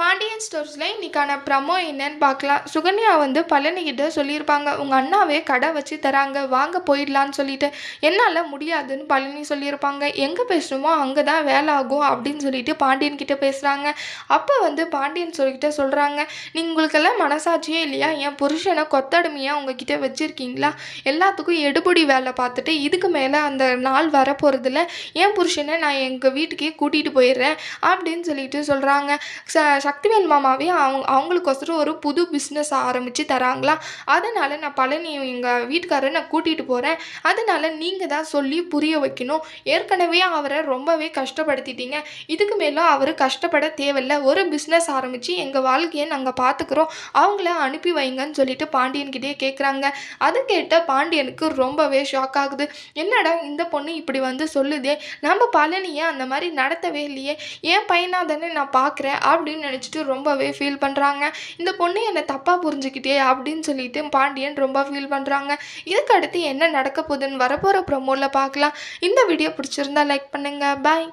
பாண்டியன் ஸ்டோர்ஸில் இன்றைக்கான ப்ரமோ என்னன்னு பார்க்கலாம். சுகன்யா வந்து பழனிக்கிட்ட சொல்லியிருப்பாங்க உங்கள் அண்ணாவே கடை வச்சு தராங்க வாங்க போயிடலான்னு சொல்லிட்டு. என்னால் முடியாதுன்னு பழனி சொல்லியிருப்பாங்க. எங்கே பேசணுமோ அங்கே தான் வேலை ஆகும் அப்படின்னு சொல்லிட்டு பாண்டியன் கிட்டே பேசுகிறாங்க அப்போ வந்து பாண்டியன் சொல்லிக்கிட்ட சொல்கிறாங்க நீங்களுக்கெல்லாம் மனசாட்சியே இல்லையா? என் புருஷனை கொத்தடிமையாக உங்ககிட்ட வச்சுருக்கீங்களா? எல்லாத்துக்கும் எடுபடி வேலை பார்த்துட்டு இதுக்கு மேலே அந்த நாள் வரப்போகிறதுல என் புருஷனை நான் எங்கள் வீட்டுக்கே கூட்டிகிட்டு போயிடுறேன் அப்படின்னு சொல்லிட்டு சொல்கிறாங்க ச சக்திவேல் மாமாவே அவங்க அவங்களுக்கொசரம் ஒரு புது பிஸ்னஸ் ஆரம்பித்து தராங்களா? அதனால் நான் பழனி எங்கள் வீட்டுக்காரரை நான் கூட்டிகிட்டு போகிறேன் அதனால் நீங்கள் தான் சொல்லி புரிய வைக்கணும். ஏற்கனவே அவரை ரொம்பவே கஷ்டப்படுத்திட்டீங்க. இதுக்கு மேலும் அவர் கஷ்டப்பட தேவையில்ல. ஒரு பிஸ்னஸ் ஆரம்பித்து எங்கள் வாழ்க்கையை நாங்கள் பார்த்துக்குறோம் அவங்கள அனுப்பி வைங்கன்னு சொல்லிட்டு பாண்டியன்கிட்டே கேட்குறாங்க அதை கேட்ட பாண்டியனுக்கு ரொம்பவே ஷாக் ஆகுது. என்னடா இந்த பொண்ணு இப்படி வந்து சொல்லுதே? நம்ம பழனியை அந்த மாதிரி நடத்தவே இல்லையே. என் பையனாக தானே நான் பார்க்குறேன் அப்படின்னு நினச்சிட்டு ரொம்பவே ஃபீல் பண்ணுறாங்க இந்த பொண்ணு என்னை தப்பாக புரிஞ்சுக்கிட்டே அப்படின்னு சொல்லிட்டு பாண்டியன் ரொம்ப ஃபீல் பண்ணுறாங்க இதுக்கு அடுத்து என்ன நடக்க போகுதுன்னு வரப்போகிற ப்ரொமோவில் பார்க்கலாம். இந்த வீடியோ பிடிச்சிருந்தா லைக் பண்ணுங்கள் பாய்